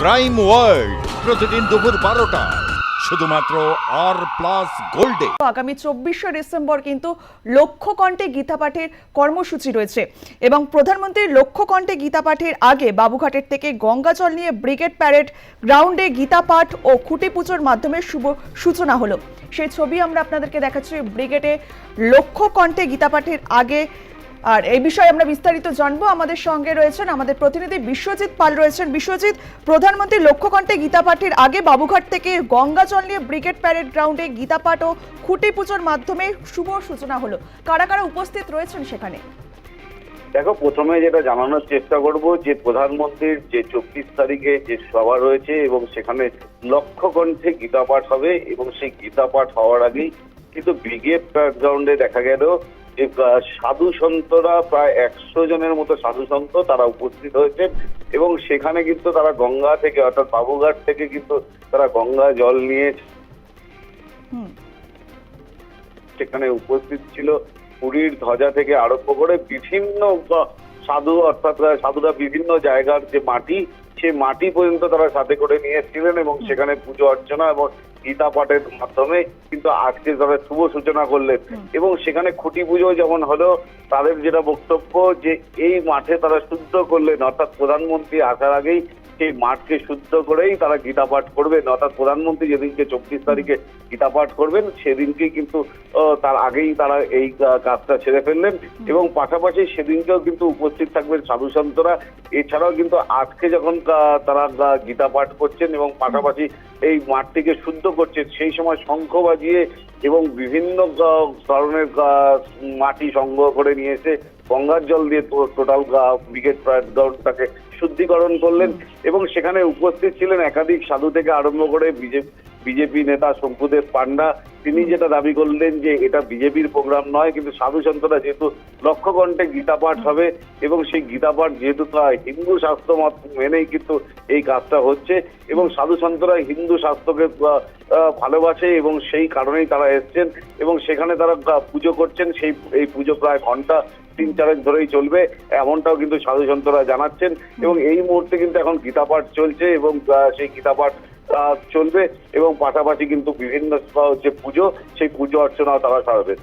Crime world প্রতিদিন দুপুর বারোটা। শুধুমাত্র আর প্লাস গোল্ডে আগামী চব্বিশে ডিসেম্বর কিন্তু লক্ষ্য কণ্ঠে গীতা পাঠের কর্মসূচি রয়েছে। এবং প্রধানমন্ত্রীর লক্ষ্য কণ্ঠে গীতা পাঠের আগে বাবুঘাটের থেকে গঙ্গাজল নিয়ে ব্রিগেড প্যারেড গ্রাউন্ডে গীতা পাঠ ও খুঁটি পুজোর মাধ্যমে শুভ সূচনা হলো। সেই ছবি আমরা আপনাদেরকে দেখাচ্ছি ব্রিগেডে লক্ষ্য কণ্ঠে গীতা পাঠের আগে আর এই বিষয়ে আমরা বিস্তারিত জানব। আমাদের সঙ্গে রয়েছেন আমাদের প্রতিনিধি বিশ্বজিৎ পাল রয়েছেন। বিশ্বজিৎ, প্রধানমন্ত্রী লক্ষ্যকণ্ঠে গীতা পাঠের আগে বাবুঘাট থেকে গঙ্গাজল নিয়ে ব্রিগেড প্যারেড গ্রাউন্ডে গীতা পাঠ ও খুঁটি পুজোর মাধ্যমে শুভ সূচনা হলো। কারা কারা উপস্থিত রয়েছেন সেখানে? দেখো, প্রথমে যেটা জানানোর চেষ্টা করব যে প্রধানমন্ত্রীর যে চব্বিশ তারিখে যে সভা রয়েছে এবং সেখানে লক্ষ্য কণ্ঠে গীতা পাঠ হবে এবং সেই গীতা পাঠ হওয়ার আগেই কিন্তু ব্রিগেড গ্রাউন্ডে দেখা গেল সাধু সন্তরা প্রায় একশো জনের মতো সাধু সন্ত তারা উপস্থিত হয়েছে এবং সেখানে কিন্তু তারা গঙ্গা থেকে অর্থাৎ বাবুঘাট থেকে কিন্তু তারা গঙ্গা জল নিয়ে সেখানে উপস্থিত ছিল। পুরীর ধ্বজা থেকে আরম্ভ করে বিভিন্ন সাধু অর্থাৎ সাধুরা বিভিন্ন জায়গার যে মাটি সে মাটি পর্যন্ত তারা সাথে করে নিয়ে এসেছিলেন এবং সেখানে পুজো অর্চনা এবং গীতা পাঠের মাধ্যমে কিন্তু আজকে তারা শুভ সূচনা করলেন। এবং সেখানে খুঁটি পুজো যেমন হলো তাদের যেটা বক্তব্য যে এই মাঠে তারা শুদ্ধ করলেন অর্থাৎ প্রধানমন্ত্রী আসার আগেই সেই মাঠকে শুদ্ধ করেই তারা গীতা পাঠ করবেন। অর্থাৎ প্রধানমন্ত্রী যেদিনকে চব্বিশ তারিখে গীতা পাঠ করবেন সেদিনকে কিন্তু তার আগেই তারা এই কাজটা ছেড়ে ফেললেন। এবং পাশাপাশি সেদিনকেও কিন্তু উপস্থিত থাকবেন সাধু সন্তরা। এছাড়াও কিন্তু আজকে যখন তারা গীতা পাঠ করছেন এবং পাশাপাশি এই মাঠটিকে শুদ্ধ করছে সেই সময় শঙ্খ বাজিয়ে এবং বিভিন্ন ধরনের মাটি সংগ্রহ করে নিয়ে এসে গঙ্গার জল দিয়ে টোটাল ব্রিগেড গ্রাউন্ডটাকে শুদ্ধিকরণ করলেন। এবং সেখানে উপস্থিত ছিলেন একাধিক সাধু থেকে আরম্ভ করে বিজেপি বিজেপি নেতা শঙ্কুদেব পান্ডা, তিনি যেটা দাবি করলেন যে এটা বিজেপির প্রোগ্রাম নয়, কিন্তু সাধু সন্তরা যেহেতু লক্ষ্যকণ্ঠে গীতা পাঠ হবে এবং সেই গীতা পাঠ যেহেতু তা হিন্দু শাস্ত্র মেনেই কিন্তু এই কাজটা হচ্ছে এবং সাধু সন্তরা হিন্দু শাস্ত্রকে ভালোবাসে এবং সেই কারণেই তারা এসছেন এবং সেখানে তারা পুজো করছেন, সেই, এই পুজো প্রায় ঘণ্টা, তিন চারেক ধরেই চলবে, এমনটাও কিন্তু সাধু সন্তরা জানাচ্ছেন এবং এই মুহূর্তে কিন্তু এখন গীতা পাঠ চলছে এবং সেই গীতা পাঠ চলবে এবং পাশাপাশি কিন্তু বিভিন্ন যে পুজো সেই পুজো অর্চনাও তারা সারাবেন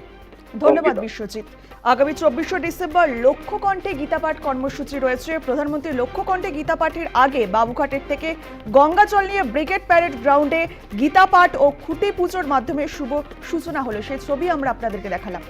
ধন্যবাদ বিশ্বজিৎ। আগামী চব্বিশে ডিসেম্বর লক্ষ্য কণ্ঠে গীতা পাঠ কর্মসূচি রয়েছে। প্রধানমন্ত্রী লক্ষ্য কণ্ঠে গীতা পাঠের আগে বাবুঘাটের থেকে গঙ্গাজল নিয়ে ব্রিগেড প্যারেড গ্রাউন্ডে গীতাপাঠ ও খুঁটি পুজোর মাধ্যমে শুভ সূচনা হলো। সেই ছবি আমরা আপনাদেরকে দেখালাম।